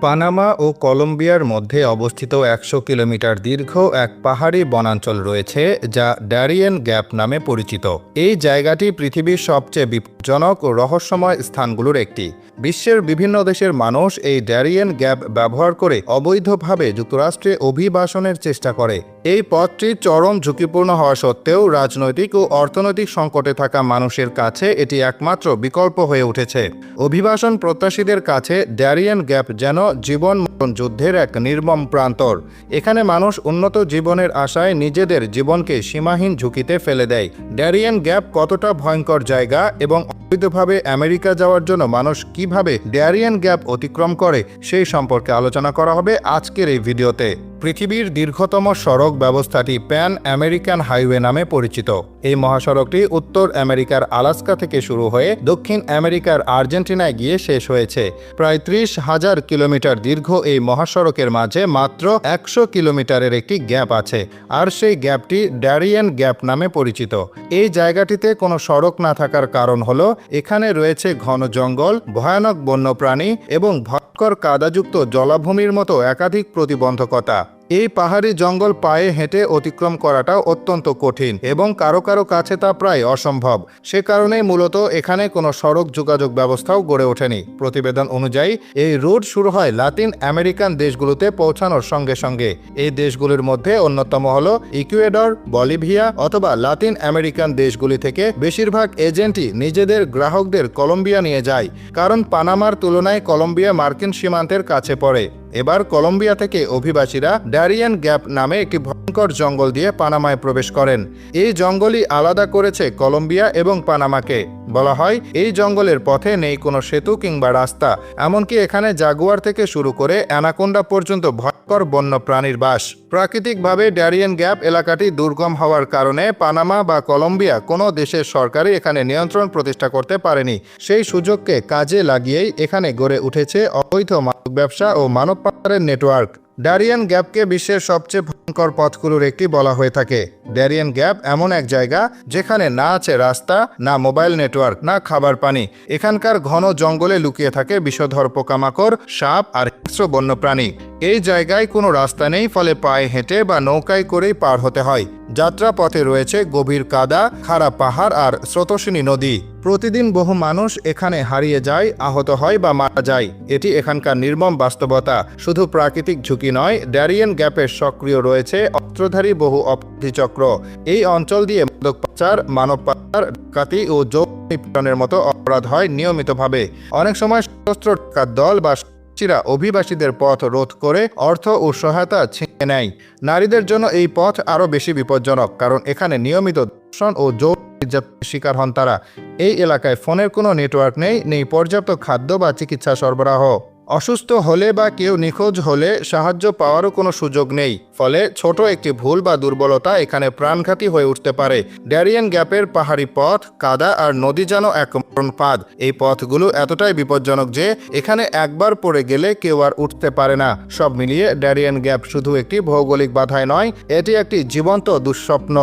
Panama ও কলম্বিয়ার মধ্যে অবস্থিত একশো কিলোমিটার দীর্ঘ এক পাহাড়ি বনাঞ্চল রয়েছে, যা ড্যারিয়েন গ্যাপ নামে পরিচিত। এই জায়গাটি পৃথিবীর সবচেয়ে বিপজ্জনক ও রহস্যময় স্থানগুলোর একটি। বিশ্বের বিভিন্ন দেশের মানুষ এই ড্যারিয়েন গ্যাপ ব্যবহার করে অবৈধভাবে যুক্তরাষ্ট্রে অভিবাসনের চেষ্টা করে। এই পথটি চরম ঝুঁকিপূর্ণ হওয়া সত্ত্বেও রাজনৈতিক ও অর্থনৈতিক সংকটে থাকা মানুষের কাছে এটি একমাত্র বিকল্প হয়ে উঠেছে। অভিবাসন প্রত্যাশীদের কাছে ড্যারিয়েন গ্যাপ যেন জীবন যুদ্ধের এক নির্মম প্রান্তর। এখানে মানুষ উন্নত জীবনের আশায় নিজেদের জীবনকে সীমাহীন ঝুঁকিতে ফেলে দেয়। ড্যারিয়েন গ্যাপ কতটা ভয়ঙ্কর জায়গা এবং অবৈধভাবে আমেরিকা যাওয়ার জন্য মানুষ কীভাবে ড্যারিয়ান গ্যাপ অতিক্রম করে, সেই সম্পর্কে আলোচনা করা হবে আজকের এই ভিডিওতে। পৃথিবীর দীর্ঘতম সড়ক ব্যবস্থাটি প্যান আমেরিকান হাইওয়ে নামে পরিচিত। এই মহাসড়কটি উত্তর আমেরিকার আলাস্কা থেকে শুরু হয়ে দক্ষিণ আমেরিকার আর্জেন্টিনায় গিয়ে শেষ হয়েছে। প্রায় ত্রিশ হাজার কিলোমিটার দীর্ঘ এই মহাসড়কের মাঝে মাত্র একশো কিলোমিটারের একটি গ্যাপ আছে, আর সেই গ্যাপটি ড্যারিয়ান গ্যাপ নামে পরিচিত। এই জায়গাটিতে কোনো সড়ক না থাকার কারণ হলো, এখানে রয়েছে ঘন জঙ্গল, ভয়ানক বন্যপ্রাণী এবং ভয়ঙ্কর কাদাযুক্ত জলাভূমির মতো একাধিক প্রতিবন্ধকতা। এই পাহাড়ি জঙ্গল পায়ে হেঁটে অতিক্রম করাটা অত্যন্ত কঠিন এবং কারও কারও কাছে তা প্রায় অসম্ভব। সে কারণেই মূলত এখানে কোনো সড়ক যোগাযোগ ব্যবস্থাও গড়ে ওঠেনি। প্রতিবেদন অনুযায়ী, এই রুট শুরু হয় লাতিন আমেরিকান দেশগুলোতে পৌঁছানোর সঙ্গে সঙ্গে। এই দেশগুলির মধ্যে অন্যতম হল ইকুয়েডর, বলিভিয়া অথবা লাতিন আমেরিকান দেশগুলি থেকে বেশিরভাগ এজেন্টই নিজেদের গ্রাহকদের কলম্বিয়া নিয়ে যায়। কারণ পানামার তুলনায় কলম্বিয়া মার্কিন সীমান্তের কাছে পড়ে। এবার কলম্বিয়া থেকে অভিবাসীরা ড্যারিয়ান গ্যাপ নামে একটি ভয়ঙ্কর জঙ্গল দিয়ে পানামায় প্রবেশ করেন। এই জঙ্গলই আলাদা করেছে কলম্বিয়া এবং পানামাকে। বলা হয়, এই জঙ্গলের পথে নেই কোনো সেতু কিংবা রাস্তা, এমনকি এখানে জাগুয়ার থেকে শুরু করে অ্যানাকোন্ডা পর্যন্ত ভয়ঙ্কর বন্য প্রাণীর বাস। প্রাকৃতিকভাবে ড্যারিয়ান গ্যাপ এলাকাটি দুর্গম হওয়ার কারণে পানামা বা কলম্বিয়া কোনো দেশের সরকারই এখানে নিয়ন্ত্রণ প্রতিষ্ঠা করতে পারেনি। সেই সুযোগকে কাজে লাগিয়েই এখানে গড়ে উঠেছে অবৈধ মাদক ব্যবসা ও মানব পাচারের নেটওয়ার্ক। ড্যারিয়ান গ্যাপকে বিশ্বের সবচেয়ে ভয়ঙ্কর পথগুলোর একটি বলা হয়ে থাকে। ড্যারিয়ান গ্যাপ এমন এক জায়গা যেখানে না আছে রাস্তা, না মোবাইল নেটওয়ার্ক, না খাবার পানি। এখানকার ঘন জঙ্গলে লুকিয়ে থাকে বিষধর পোকামাকড়, সাপ আর হিংস্র বন্যপ্রাণী। এই জায়গায় কোনো রাস্তা নেই, ফলে পায়ে হেঁটে বা নৌকায় করেই পার হতে হয়। যাত্রা পথে রয়েছে গভীর কাদা, খাড়া পাহাড় আর স্রোতস্বিনী নদী। প্রতিদিন বহু মানুষ এখানে হারিয়ে যায়, আহত হয় বা মারা যায়। এটি এখানকার নির্মম বাস্তবতা। শুধু প্রাকৃতিক ঝুঁকি নয়, ড্যারিয়ান গ্যাপের সক্রিয় রয়েছে অস্ত্রধারী বহু অপরাধী এই অঞ্চল দিয়ে মাদক পাচার, মানব পাচার, ডাকাতি ও যৌন নিপীড়নের মতো অপরাধ হয় নিয়মিতভাবে। অনেক সময় সশস্ত্র দল বা সন্ত্রাসীরা অভিবাসীদের পথ রোধ করে অর্থ ও সহায়তা ছিনিয়ে নেয়। নারীদের জন্য এই পথ আরও বেশি বিপজ্জনক, কারণ এখানে নিয়মিত ধর্ষণ ও নির্যাতনের শিকার হন তারা। এই এলাকায় ফোনের কোনো নেটওয়ার্ক নেই নেই পর্যাপ্ত খাদ্য বা চিকিৎসা সরবরাহ। অসুস্থ হলে বা কেউ নিখোঁজ হলে সাহায্য পাওয়ারও কোনো সুযোগ নেই। ফলে ছোট একটি ভুল বা দুর্বলতা এখানে প্রাণঘাতী হয়ে উঠতে পারে। ড্যারিয়ান গ্যাপের পাহাড়ি পথ, কাদা আর নদী যেন এক ফাঁদ। এই পথগুলো এতটাই বিপজ্জনক যে এখানে একবার পড়ে গেলে কেউ আর উঠতে পারে না। সব মিলিয়ে ড্যারিয়ান গ্যাপ শুধু একটি ভৌগোলিক বাধায় নয়, এটি একটি জীবন্ত দুঃস্বপ্ন।